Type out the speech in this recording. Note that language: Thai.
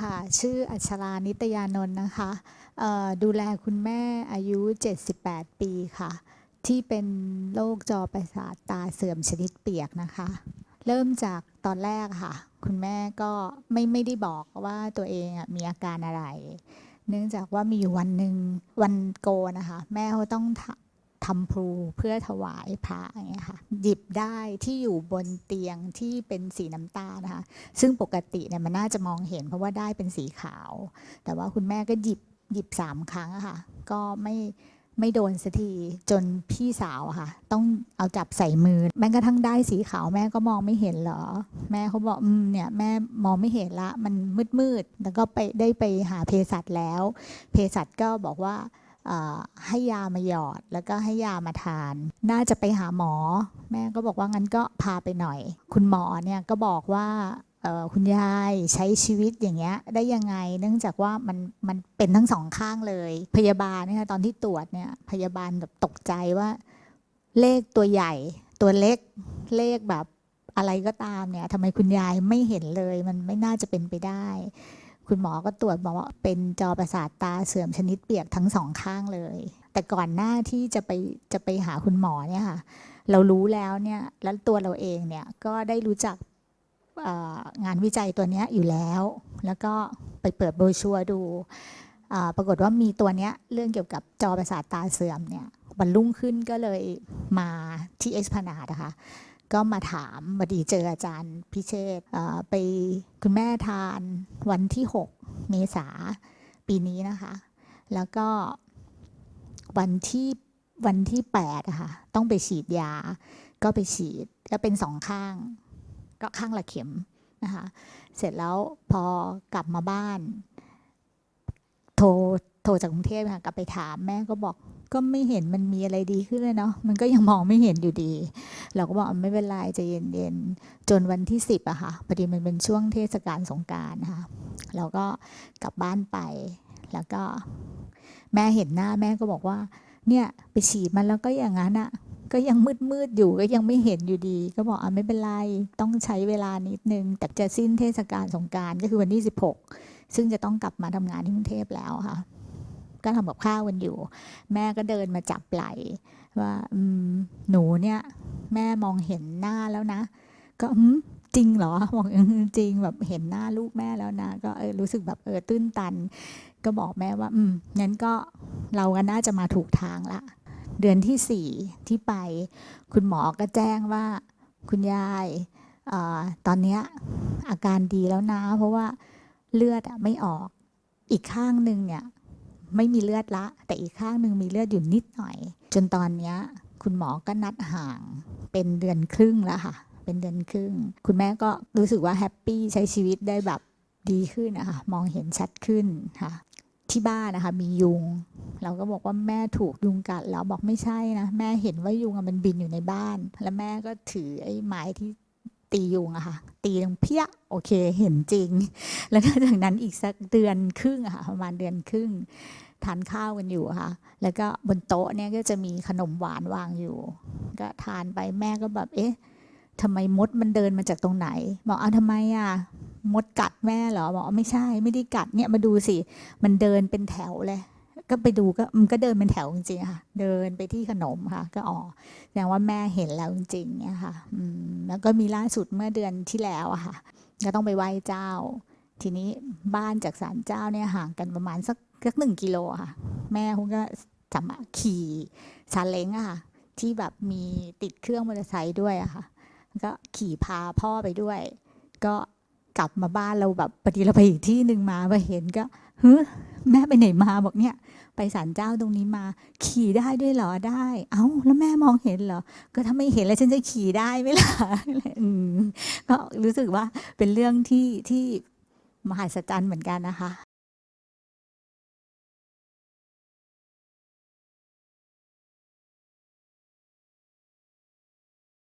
ค่ะ ชื่ออัชรานิตยานนท์นะคะดูแลคุณแม่อายุ 78 ปีค่ะ ที่เป็นโรคจอประสาทตาเสื่อมชนิดเปียกนะคะ เริ่มจากตอนแรกค่ะ คุณแม่ก็ไม่ไม่ได้บอกว่าตัวเองอะมีอาการอะไร เนื่องจากว่ามีอยู่วันหนึ่งวันโกนนะคะ แม่เขาต้อง ทำพลูเพื่อถวายพระอย่างเงี้ยค่ะหยิบได้ที่อยู่บนเตียงที่เป็นสีน้ำตาลนะคะ ซึ่งปกติเนี่ยมันน่าจะมองเห็นเพราะว่าได้เป็นสีขาว แต่ว่าคุณแม่ก็หยิบหยิบสามครั้งอะค่ะ ก็ไม่ไม่โดนสักทีจนพี่สาวอะค่ะ ต้องเอาจับใส่มือ แม้กระทั่งได้สีขาวแม่ก็มองไม่เห็นเหรอ แม่เขาบอกอืมเนี่ยแม่มองไม่เห็นละ มันมืดมืดๆแล้วก็ไปได้ไปหาเภสัชแล้ว เภสัชก็บอกว่า ให้ยามาหยอดแล้วก็ให้ยามาทาน น่าจะไปหาหมอ แม่ก็บอกว่างั้นก็พาไปหน่อย คุณหมอเนี่ยก็บอกว่าคุณยายใช้ชีวิตอย่างเงี้ยได้ยังไง เนื่องจากว่ามันมันเป็นทั้งสองข้างเลย พยาบาลเนี่ยตอนที่ตรวจเนี่ยพยาบาลแบบตกใจว่า เลขตัวใหญ่ ตัวเล็กเลขแบบอะไรก็ตามเนี่ยทำไมคุณยายไม่เห็นเลย มันไม่น่าจะเป็นไปได้ คุณหมอก็ตรวจบอกว่าเป็นจอประสาทตาเสื่อมชนิดเปียกทั้งสองข้างเลย แต่ก่อนหน้าที่จะไปจะไปหาคุณหมอเนี่ยค่ะ เรารู้แล้วเนี่ยแล้วตัวเราเองเนี่ยก็ได้รู้จักงานวิจัยตัวนี้อยู่แล้ว แล้วก็ไปเปิดโบรชัวดูปรากฏว่ามีตัวเนี้ยเรื่องเกี่ยวกับจอประสาทตาเสื่อมเนี่ยวันรุ่งขึ้นก็เลยมาที่เอ็กซ์พนาดนะคะ ก็มาถามบดีเจออาจารย์พิเชษไปคุณแม่ทานวันที่ 6 เมษาปีนี้นะคะ แล้วก็วันที่วันที่8อะค่ะต้องไปฉีดยา ก็ไปฉีดก็เป็นสองข้าง ก็ข้างละเข็มนะคะเสร็จแล้วพอกลับมาบ้าน โทรโทรจากกรุงเทพค่ะกลับไปถามแม่ก็บอก ก็ไม่เห็นมันมีอะไรดีขึ้นเลยเนาะมันก็ยังมองไม่เห็นอยู่ดี เราก็บอกไม่เป็นไรใจเย็นๆจนวันที่สิบอะค่ะพอดีมันเป็นช่วงเทศกาลสงการนะคะเราก็กลับบ้านไป แล้วก็แม่เห็นหน้าแม่ก็บอกว่า เนี่ยไปฉีดมันแล้วก็อย่างนั้นอะก็ยังมืดมืดๆอยู่ก็ยังไม่เห็นอยู่ดี ก็บอกอะไม่เป็นไร ต้องใช้เวลานิดนึง แต่จะสิ้นเทศกาลสงการก็คือวันที่ 16 ซึ่งจะต้องกลับมาทำงานที่กรุงเทพแล้วค่ะ ก็ทำกับข้าวกันอยู่ แม่ก็เดินมาจับไหล่ว่าอืมหนูเนี่ย แม่มองเห็นหน้าแล้วนะ ก็อืมจริงเหรอบอกจริงแบบเห็นหน้าลูกแม่แล้วนะ ก็เออรู้สึกแบบเออตื้นตัน ก็บอกแม่ว่า อืมงั้นก็เราก็น่าจะมาถูกทางละ เดือนที่สี่ที่ไป คุณหมอก็แจ้งว่าคุณยายออตอนนี้อาการดีแล้วนะ เพราะว่าเลือดอไม่ออกอีกข้างหนึ่งเนี่ย ไม่มีเลือดละ แต่อีกข้างหนึ่งมีเลือดอยู่นิดหน่อย จนตอนเนี้ยคุณหมอก็นัดห่างเป็นเดือนครึ่งแล้วค่ะ เป็นเดือนครึ่ง คุณแม่ก็รู้สึกว่าแฮปปี้ใช้ชีวิตได้แบบดีขึ้นนะคะมองเห็นชัดขึ้นค่ะ ที่บ้านนะคะมียุง เราก็บอกว่าแม่ถูกยุงกัดแล้วบอกไม่ใช่นะ แม่เห็นว่ายุงมันบินอยู่ในบ้าน แล้วแม่ก็ถือไอ้ไม้ที่ ตียุงอะค่ะ ตีตรงเพี้ยโอเค เห็นจริง แล้วก็จากนั้นอีกสักเดือนครึ่งอะค่ะ ประมาณเดือนครึ่งทานข้าวกันอยู่ค่ะ แล้วก็บนโต๊ะเนี่ยก็จะมีขนมหวานวางอยู่ ก็ทานไปแม่ก็แบบ เอ๊ะทำไมมดมันเดินมาจากตรงไหน บอกอ้าวทำไมอะมดกัดแม่เหรอ บอกไม่ใช่ ไม่ได้กัด เนี่ยมาดูสิ มันเดินเป็นแถวเลย ก็ไปดูก็มันก็เดินเป็นแถวจริงๆค่ะ เดินไปที่ขนมค่ะ ก็อ๋อแสดงว่าแม่เห็นแล้วจริงๆเนี่ยค่ะอืมแล้วก็มีล่าสุดเมื่อเดือนที่แล้วอะค่ะ ก็ต้องไปไหว้เจ้า ทีนี้บ้านจากศาลเจ้าเนี่ยห่างกันประมาณสักสักหนึ่งกิโลค่ะ แม่เขาก็สามารถขี่ซาเล้งอะค่ะ ที่แบบมีติดเครื่องมอเตอร์ไซค์ด้วยอะค่ะ ก็ขี่พาพ่อไปด้วย ก็กลับมาบ้านเราแบบพอดีเราไปอีกที่หนึ่งมาไปเห็นก็ เฮ้ยแม่ไปไหนมาบอกเนี่ย ไปศาลเจ้าตรงนี้มา ขี่ได้ด้วยเหรอได้ เอ้าแล้วแม่มองเห็นเหรอ ก็ถ้าไม่เห็นแล้วฉันจะขี่ได้ไหมล่ะก็รู้สึกว่าเป็นเรื่องที่ที่มหัศจรรย์เหมือนกันนะคะ